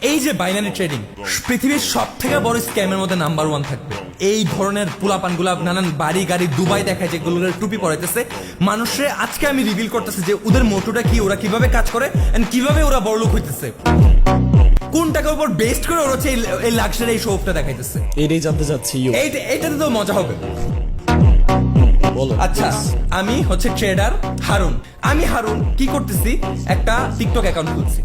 এই যে binary trading পৃথিবীর সব থেকে বড় স্ক্যামের মধ্যে নাম্বার ওয়ান থাকবে। এই ধরনের পোলাপানগুলা নানান বাড়ি গাড়ি দুবাই দেখায় যেগুলো টুপি পরাইতেছে। মানুষে আজকে আমি রিভিল করতেছি যে ওদের মোটোটা কি ওরা কীভাবে কাজ করে এন্ড কীভাবে ওরা বড়লোক হইতেছে। কোন টাকার উপর বেস্ট করে ওরা হচ্ছে এই- লাক্সারি এই শোফটা দেখাইতেছে। এটাই জানতে চাচ্ছি এইটাতে তো মজা হবে। বলো। আচ্ছা আমি হচ্ছে ট্রেডার হারুন। আমি হারুন কি করতেছি? একটা টিকটক অ্যাকাউন্ট খুলছি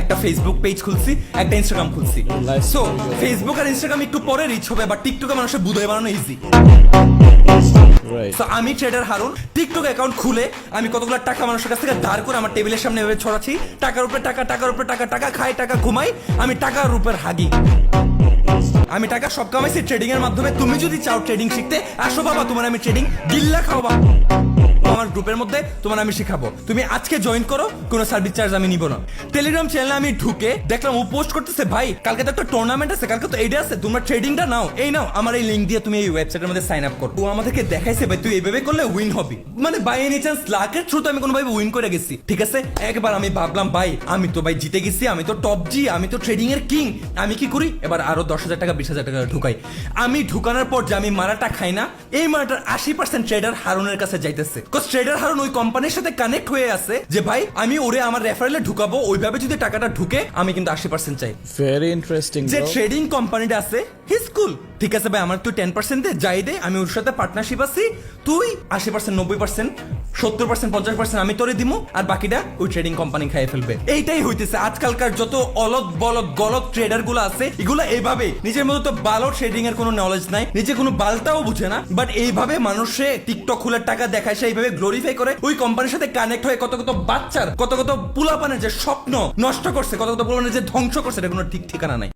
একটা ফেসবুক পেজ খুলছি একটা ইনস্টাগ্রাম খুলছি। সো ফেসবুক আর ইনস্টাগ্রাম একটু পরে রিচ হবে বা টিকটকে মানুষের বুধয় বানানো ইজি তো আমি ট্রেডার হারুন টিকটক অ্যাকাউন্ট খুলে আমি কতগুলো টাকা মানুষের কাছ থেকে ধার করে আমার টেবিলের সামনে এভাবে ছড়াচ্ছি। টাকার উপরে টাকা, টাকার উপরে টাকা টাকা, খাই, টাকা, ঘুমাই, আমি টাকার উপর হাগি। আমি টাকা সব কামাইছি ট্রেডিং এর মাধ্যমে। তুমি যদি চাও ট্রেডিং শিখতে, আসো বাবা, তোমার আমি ট্রেডিং গিল্লা খাও বাবা আমার গ্রুপের মধ্যে তোমার আমি শিখাবো। তুমি আজকে জয়েন করো, কোনো সার্ভিস চার্জ আমি নিব না। টেলিগ্রাম চ্যানেলে আমি ঢুকে দেখলাম ও পোস্ট করতেছে, ভাই, কালকে তো একটা টুর্নামেন্ট আছে, কালকে তো এইটা আছে, তোমরা ট্রেডিংটা নাও, এই নাও। আমার এই লিঙ্ক দিয়ে তুমি এই ওয়েবসাইটের মধ্যে সাইন আপ করো। ও আমাদেরকে দেখাইছে, ভাই, তুই এইভাবে করলে উইন হবি। মানে বাই এনি চান্স লাকের থ্রুতে আমি কোনো ভাবে উইন করে গেছি। ঠিক আছে? একবার আমি ভাবলাম, ভাই, আমি তো, ভাই, জিতে গেছি, আমি তো টপ জি আমি তো ট্রেডিং এর কিং আমি কি করি? এবার আরও দশ হাজার টাকা, বিশ হাজার টাকা ঢুকাই। আমি ঢুকানোর পর যে আমি মারাটা খাই না, এই মারাটার আশি পার্সেন্ট ট্রেডার হারুনের কাছে যাইতেছে। ট্রেডার হারুন ওই কোম্পানির সাথে কানেক্ট হয়ে আছে যে ভাই আমি ওরে আমার রেফারেলে ঢুকাবো ওইভাবে যদি টাকাটা ঢুকে আমি কিন্তু আশি পার্সেন্ট চাই। ভেরি ইন্টারেস্টিং যে ট্রেডিং কোম্পানিটা আছে হিজ কুল ঠিক আছে ভাই, আমার তুই টেন পার্সেন্ট দে, যাই দে, আমি ওর সাথে পার্টনারশিপ আছি। তুই আশি পার্সেন্ট নব্বই পার্সেন্ট সত্তর পার্সেন্ট পঞ্চাশ পার্সেন্ট আমি তোরে দিমু, আর বাকিটা ওই ট্রেডিং কোম্পানি খাইয়ে ফেলবে। এইটাই হইতেছে আজকালকার যত অলক বলক গলক ট্রেডারগুলো আছে, এগুলো এইভাবে, নিজের মধ্যে তো ভালো ট্রেডিং এর কোনো নলেজ নাই, নিজে কোনো বালটাও বুঝে না বাট এইভাবে মানুষে টিকটক খুলে টাকা দেখায়, সে এইভাবে গ্লোরিফাই করে, ওই কোম্পানির সাথে কানেক্ট হয়ে কত কত বাচ্চার, কত কত পুলাপানের যে স্বপ্ন নষ্ট করছে, কত কত পুলাপানের যে ধ্বংস করছে, এটা কোনো ঠিক ঠিকানা নাই।